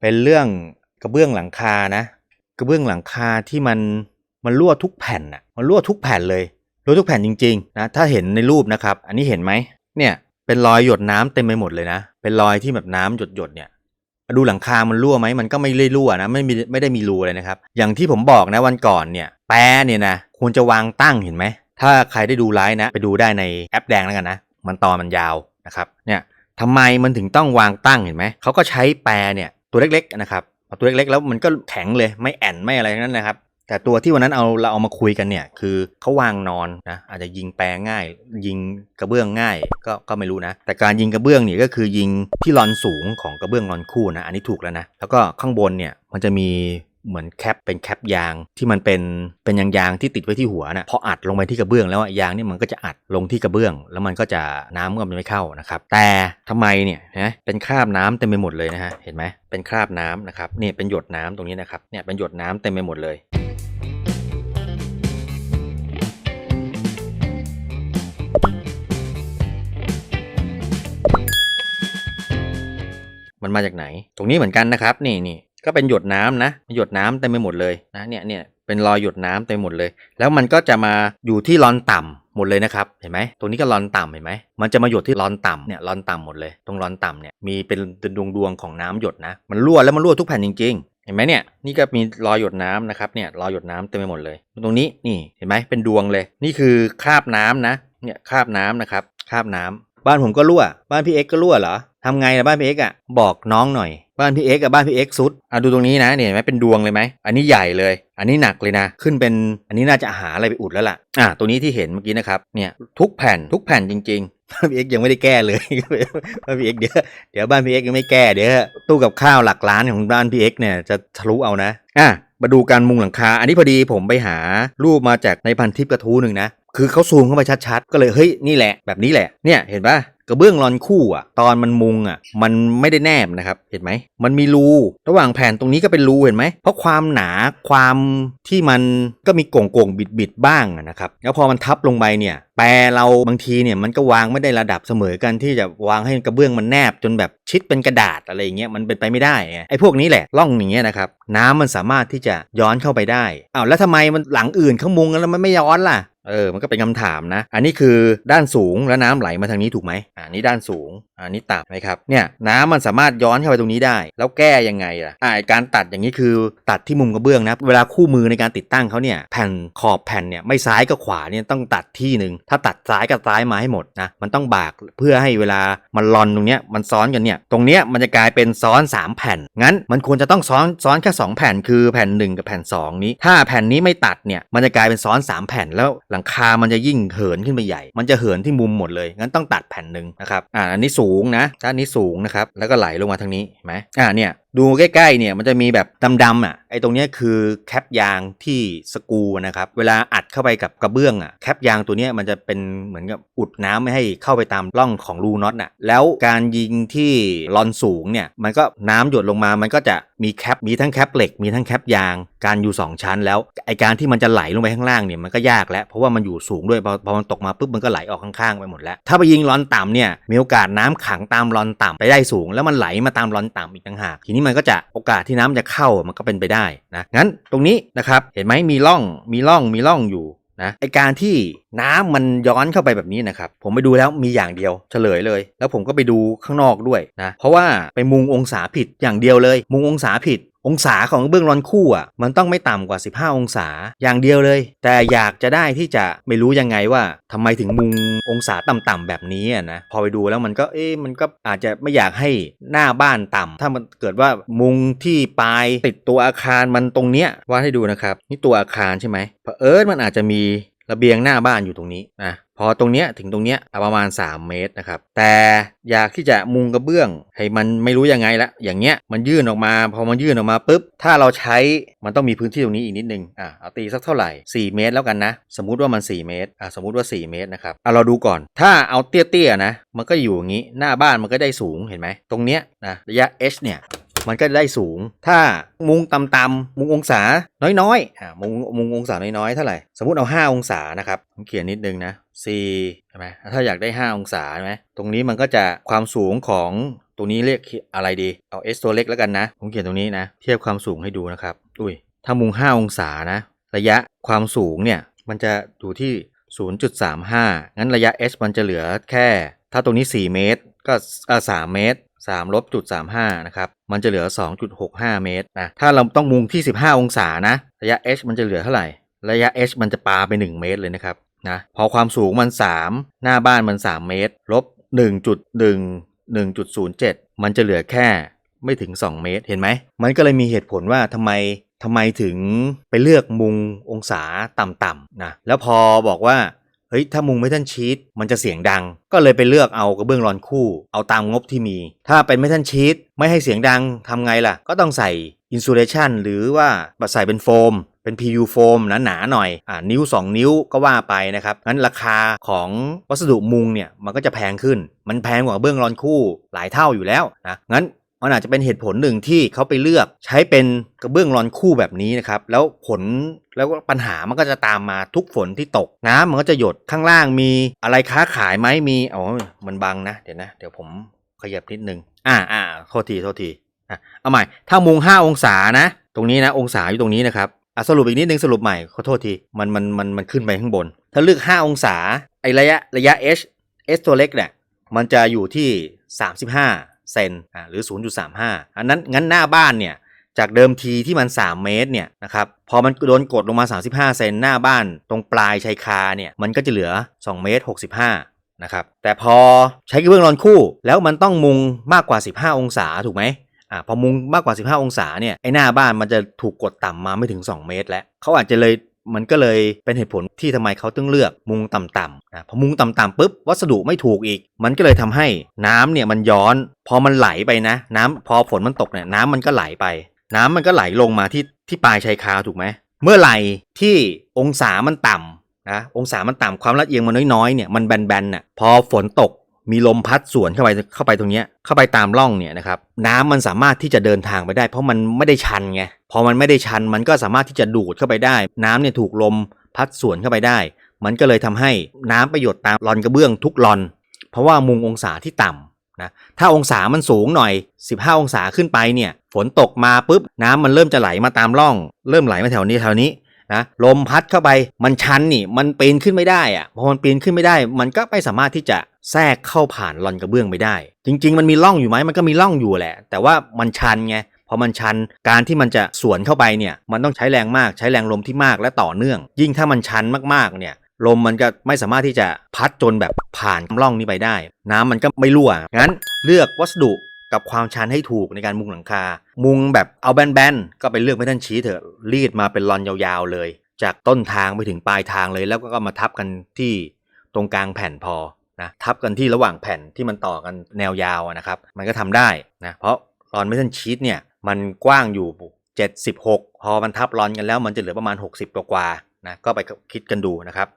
เป็นเรื่องกระเบื้องหลังคานะ กระเบื้องหลังคาที่มันมันรั่วทุกแผ่นอะมันรั่วทุกแผ่นเลยรั่วทุกแผ่นจริงๆนะถ้าเห็นในรูปนะครับ อันนี้เห็นไหมเนี่ยเป็นรอยหยดน้ำเต็มไปหมดเลยนะ เป็นรอยที่แบบน้ำหยดหยดๆเนี่ยดูหลังคา มันรั่วไหม มันก็ไม่ได้รั่วนะ ไม่มีไม่ได้มีรูเลยนะครับ อย่างที่ผมบอกนะวันก่อนเนี่ย แปรเนี่ยนะ ควรจะวางตั้งเห็นไหม ถ้าใครได้ดูไลฟ์นะ ไปดูได้ในแอปแดงแล้วกันนะ มันตอนมันยาวนะครับ เนี่ยทำไมมันถึงต้องวางตั้งเห็นไหม เขาก็ใช้แปรเนี่ย ตัวเล็กๆนะครับเอาตัวเล็กๆแล้วมันก็แข็งเลยไม่แอนไม่อะไรทั้งนั้นนะครับ แต่ตัวที่วันนั้นเอาเราเอามาคุยกันเนี่ยคือเขาวางนอนนะอาจจะยิงแปรง่าย ยิงกระเบื้องง่ายก็ก็ไม่รู้นะ แต่การยิงกระเบื้องเนี่ยก็คือยิงที่รอนสูงของกระเบื้องรอนคู่นะอันนี้ถูกแล้วนะแล้วก็ข้างบนเนี่ยมันจะมี เหมือนแคปเป็นแคปยางที่มันเป็นเป็นยางยางที่ติดไว้ที่หัวนะพออัดลงไปที่กระเบื้องแล้วยางนี่มันก็จะอัดลงที่กระเบื้อง แล้วมันก็จะน้ำก็ไม่เข้านะครับแต่ทำไมเนี่ยนะเป็นคราบน้ำเต็มไปหมดเลยนะฮะเห็นไหมเป็นคราบน้ำนะครับเนี่ยเป็นหยดน้ำตรงนี้นะครับเนี่ยเป็นหยดน้ำเต็มไปหมดเลยมันมาจากไหน ตรงนี้เหมือนกันนะครับ นี่นี่ ก็เป็นหยดน้ำนะ หยดน้ำเต็มไปหมดเลยนะเนี่ยเนี่ยเป็นรอยหยดน้ำเต็มหมดเลย แล้วมันก็จะมาอยู่ที่รอนต่ำหมดเลยนะครับเห็นไหมตรงนี้ก็รอนต่ำเห็นไหมมันจะมาหยดที่รอนต่ำเนี่ยรอนต่ำหมดเลย ตรงรอนต่ำเนี่ยมีเป็นดวงดวงของน้ำหยดนะ มันรั่วแล้วมันรั่วทุกแผ่นจริงๆ เห็นไหมเนี่ยนี่ก็มีรอยหยดน้ำนะครับเนี่ยรอยหยดน้ำเต็มไปหมดเลย ตรงนี้นี่เห็นไหมเป็นดวงเลย นี่คือคราบน้ำนะเนี่ยคราบน้ำนะครับคราบน้ำบ้านผมก็รั่ว บ้านพี่เอ็กก็รั่วเหรอ ทำไงล่ะบ้านพี่เอ็กอะบอกน้องหน่อย บ้านพี่เอ็กกับบ้านพี่เอ็กซุดอะดูตรงนี้นะเนี่ยเห็นไหมเป็นดวงเลยไหมอันนี้ใหญ่เลย อันนี้หนักเลยนะ ขึ้นเป็นอันนี้น่าจะหาอะไรไปอุดแล้วล่ะอะตัวนี้ที่เห็นเมื่อกี้นะครับเนี่ยทุกแผ่นทุกแผ่นจริงๆบ้านพี่เอ็กยังไม่ได้แก้เลยบ้านพี่เอ็กเดี๋ยวเดี๋ยวบ้านพี่เอ็กยังไม่แก้เดี๋ยวตู้กับข้าวหลักล้านของบ้านพี่เอ็กเนี่ยจะทะลุเอานะอะมาดูการมุงหลังคา อันนี้พอดีผมไปหารูปมาจากในพันทิปกระทู้หนึ่งนะ คือเขาซูมเข้าไปชัดๆ ก็เลยเฮ้ยนี่แหละแบบนี้แหละเนี่ยเห็นปะ กระเบื้องรอนคู่อะ ตอนมันมุงอะ มันไม่ได้แนบนะครับ เห็นไหม มันมีรู ระหว่างแผ่นตรงนี้ก็เป็นรูเห็นไหม เพราะความหนา ความที่มันก็มีโก่งโก่งบิดบิดๆบ้างนะครับ แล้วพอมันทับลงไปเนี่ย แปรเราบางทีเนี่ยมันก็วางไม่ได้ระดับเสมอกันที่จะวางให้กระเบื้องมันแนบจนแบบชิดเป็นกระดาษอะไรอย่างเงี้ยมันเป็นไปไม่ได้ไงไอ้พวกนี้แหละร่องอย่างเงี้ยนะครับน้ำมันสามารถที่จะย้อนเข้าไปได้อ้าวแล้วทำไมมันหลังอื่นเขามุงแล้วมันไม่ย้อนล่ะเออ มันก็เป็นคำถามนะ อันนี้คือด้านสูงแล้วน้ำไหลมาทางนี้ถูกไหมอ่านี่ด้านสูง อันนี้ต่ำไหมครับเนี่ยน้ำมันสามารถย้อนเข้าไปตรงนี้ได้ แล้วแก้ยังไงล่ะอ่าการตัดอย่างนี้คือตัดที่มุมกระเบื้องนะเวลาคู่มือในการติดตั้งเขาเนี่ยแผ่นขอบแผ่นเนี่ยไม่ซ้ายก็ขวาเนี่ยต้องตัดที่หนึ่งถ้าตัดซ้ายกับซ้ายมาให้หมดนะมันต้องบากเพื่อให้เวลามันรอนตรงเนี้ยมันซ้อนกันเนี่ยตรงเนี้ยมันจะกลายเป็นซ้อน 3 แผ่น งั้นมันควรจะต้องซ้อนซ้อนแค่2แผ่นคือแผ่น 1 กับแผ่น 2 นี้ ถ้าแผ่นนี้ไม่ตัดเนี่ยมันจะกลายเป็นซ้อน 3 แผ่นแล้วหลังคามันจะยิ่งเหินขึ้นไปใหญ่ มันจะเหินที่มุมหมดเลยงั้นต้องตัดแผ่นหนึ่งนะครับอ่าอันนี้สููงนะด้านนี้สูงนะครับแล้วก็ไหลลงมาทางนี้เห็นไหมอ่าเนี่ยดูใกล้ๆเนี่ยมันจะมีแบบดำๆอะไอ้ตรงนี้คือแคปยางที่สกูนะครับเวลาอัดเข้าไปกับกระเบื้องอะแคปยางตัวนี้มันจะเป็นเหมือนกับอุดน้ำไม่ให้เข้าไปตามร่องของรูน็อตน่ะแล้วการยิงที่ลอนสูงเนี่ยมันก็น้ำหยดลงมามันก็จะมีแคปมีทั้งแคปเหล็กมีทั้งแคปยาง การอยู่ 2 ชั้นแล้วไอการที่มันจะไหลลงไปข้างล่างเนี่ยมันก็ยากแล้วเพราะว่ามันอยู่สูงด้วยพอพอมันตกมาปุ๊บมันก็ไหลออกข้างๆไปหมดแล้ว ถ้าไปยิงลอนต่ำเนี่ยมีโอกาสน้ำขังตามลอนต่ำไปได้สูง แล้วมันไหลมาตามลอนต่ำอีกต่างหากทีนี้มันก็จะโอกาสที่น้ำจะเข้ามันก็เป็นไปได้นะงั้นตรงนี้นะครับเห็นไหมมีร่องมีร่องมีร่องอยู่นะไอการที่น้ำมันย้อนเข้าไปแบบนี้นะครับผมไปดูแล้วมีอย่างเดียวเฉลยเลย แล้วผมก็ไปดูข้างนอกด้วยนะเพราะว่าไปมุงองศาผิดอย่างเดียวเลย มุงองศาผิด องศาของเบื้องรอนคู่อะมันต้องไม่ต่ำกว่า 15 องศาอย่างเดียวเลย แต่อยากจะได้ที่จะไม่รู้ยังไงว่าทำไมถึงมุงองศาต่ำๆแบบนี้อะนะพอไปดูแล้วมันก็เอ๊ะมันก็อาจจะไม่อยากให้หน้าบ้านต่ำถ้ามันเกิดว่ามุงที่ปลายติดตัวอาคารมันตรงเนี้ยวาดให้ดูนะครับนี่ตัวอาคารใช่ไหมเผอิญมันอาจจะมี ระเบียงหน้าบ้านอยู่ตรงนี้นะพอตรงเนี้ยถึงตรงเนี้ยประมาณ 3 เมตรนะครับแต่อยากที่จะมุงกระเบื้องให้มันไม่รู้ยังไงละอย่างเงี้ยมันยื่นออกมาพอมันยื่นออกมาปุ๊บถ้าเราใช้มันต้องมีพื้นที่ตรงนี้อีกนิดนึงอะเอาตีสักเท่าไหร่ 4 เมตรแล้วกันนะ สมมุติว่ามัน 4 เมตรอะสมมุติว่า 4 เมตรนะครับเอาเราดูก่อน ถ้าเอาเตี้ยๆนะมันก็อยู่อย่างนี้หน้าบ้านมันก็ได้สูงเห็นไหมตรงเนี้ยนะระยะ h เนี่ย มันก็ได้สูง ถ้ามุงต่ำๆมุงองศาน้อยๆอ่ามุงมุงองศาน้อยๆเท่าไหร่ สมมติเอา 5 องศานะครับผมเขียนนิดนึงนะ4ใช่ไหมถ้าอยากได้ 5 องศาใช่ไหมตรงนี้มันก็จะความสูงของตรงนี้เรียกอะไรดี เอา s ตัวเล็กแล้วกันนะ ผมเขียนตรงนี้นะ เทียบความสูงให้ดูนะครับ อุ้ย ถ้ามุง 5 องศานะ ระยะความสูงเนี่ย มันจะอยู่ที่ 0.35 งั้นระยะ h มันจะเหลือแค่ ถ้าตรงนี้ 4 เมตร ก็อ่า3เมตร 3ลบจุด35นะครับมันจะเหลือ 2.65 เมตรนะถ้าเราต้องมุงที่ 15 องศานะ ระยะ h มันจะเหลือเท่าไหร่ ระยะ h มันจะปาไป 1 เมตรเลยนะครับนะพอความสูงมัน 3 หน้าบ้านมัน 3 เมตร ลบ 1.1 1.07 มันจะเหลือแค่ไม่ถึง 2 เมตรเห็นไหม มันก็เลยมีเหตุผลว่าทำไมทำไมถึงไปเลือกมุงองศาต่ำๆนะแล้วพอบอกว่า เฮ้ยถ้ามุงเมทัลชีตมันจะเสียงดัง ก็เลยไปเลือกเอากระเบื้องรอนคู่ เอาตามงบที่มี ถ้าเป็นเมทัลชีตไม่ให้เสียงดังทำไงล่ะ ก็ต้องใส่อินซูเลชันหรือว่าใส่เป็นโฟมเป็น PU โฟมหนาๆหน่อยอ่านิ้ว 2 นิ้วก็ว่าไปนะครับงั้นราคาของวัสดุมุงเนี่ยมันก็จะแพงขึ้น มันแพงกว่าเบื้องรอนคู่หลายเท่าอยู่แล้วนะงั้น มันอาจจะเป็นเหตุผลหนึ่งที่เขาไปเลือกใช้เป็นกระเบื้องรอนคู่แบบนี้นะครับแล้วผลแล้วปัญหามันก็จะตามมาทุกฝนที่ตกน้ำมันก็จะหยดข้างล่างมีอะไรค้าขายไหมมีอ๋อมันบังนะเดี๋ยวนะ เดี๋ยวผมขยับนิดนึงอ่าอ่าโทษทีโทษทีอะเอาใหม่ ถ้ามุง 5 องศานะ ตรงนี้นะองศาอยู่ตรงนี้นะครับอะสรุปอีกนิดนึงสรุปใหม่ขอโทษทีมันมันมันมันขึ้นไปข้างบน ถ้าเลือก 5 องศาไอระยะระยะ h h ตัวเล็กเนี่ยมันจะอยู่ที่ 35 เซนอ่าหรือ 0.35 อันนั้นงั้นหน้าบ้านเนี่ยจากเดิมทีที่มัน 3 เมตรเนี่ยนะครับพอมันโดนกดลงมา 35 เซนหน้าบ้านตรงปลายชายคาเนี่ยมันก็จะเหลือ 2 เมตร 65 นะครับแต่พอใช้กระเบื้องรอนคู่แล้วมันต้องมุงมากกว่า 15 องศาถูกไหมอ่าพอมุงมากกว่า 15 องศาเนี่ยไอ้หน้าบ้านมันจะถูกกดต่ำมาไม่ถึง 2 เมตร แล้วเขาอาจจะเลย มันก็เลยเป็นเหตุผลที่ทำไมเขาต้องเลือกมุงต่ำๆนะพอมุงต่ำๆปุ๊บวัสดุไม่ถูกอีก มันก็เลยทำให้น้ำเนี่ยมันย้อน พอมันไหลไปนะ น้ำพอฝนมันตกเนี่ยน้ำมันก็ไหลไป น้ำมันก็ไหลลงมาที่ที่ปลายชายคาถูกไหมเมื่อไหร่ที่องศามันต่ำนะองศามันต่ำความละเอียงมันน้อยๆเนี่ยมันแบนๆน่ะพอฝนตก มีลมพัดสวนเข้าไปเข้าไปตรงเนี้ยเข้าไปตามร่องเนี่ยนะครับน้ำมันสามารถที่จะเดินทางไปได้ เพราะมันไม่ได้ชันไงพอมันไม่ได้ชันมันก็สามารถที่จะดูดเข้าไปได้ น้ำเนี่ยถูกลมพัดสวนเข้าไปได้ มันก็เลยทำให้น้ำประโยชน์ตามรอนกระเบื้องทุกรอน เพราะว่ามุงองศาที่ต่ำนะถ้าองศามันสูงหน่อย 15 องศาขึ้นไปเนี่ยฝนตกมาปุ๊บน้ำมันเริ่มจะไหลมาตามร่อง เริ่มไหลมาแถวนี้แถวนี้นะลมพัดเข้าไปมันชันนี่มันปีนขึ้นไม่ได้อะพอมันปีนขึ้นไม่ได้ มันก็ไม่สามารถที่จะ แทรกเข้าผ่านลอนกระเบื้องไปได้ จริง ๆ มันมีร่องอยู่ไหมมันก็มีร่องอยู่แหละ แต่ว่ามันชันไงพอมันชันการที่มันจะสวนเข้าไปเนี่ยมันต้องใช้แรงมากใช้แรงลมที่มากและต่อเนื่อง ยิ่งถ้ามันชันมากๆเนี่ยลมมันก็ไม่สามารถที่จะพัดจนแบบผ่านร่องนี้ไปได้ น้ำมันก็ไม่รั่วงั้นเลือกวัสดุกับความชันให้ถูกในการมุงหลังคา มุงแบบเอาแบนๆก็ไปเลือกไม่ทันชี้เถอะรีดมาเป็นรอนยาวๆเลย จากต้นทางไปถึงปลายทางเลยแล้วก็มาทับกันที่ตรงกลางแผ่นพอ นะทับกันที่ระหว่างแผ่นที่มันต่อกันแนวยาวนะครับมันก็ทำได้นะเพราะรอนไม่ทัลชีตเนี่ยมันกว้างอยู่ 76 พอมันทับรอนกันแล้วมันจะเหลือประมาณ 60 กว่าๆนะก็ไปคิดกันดูนะครับ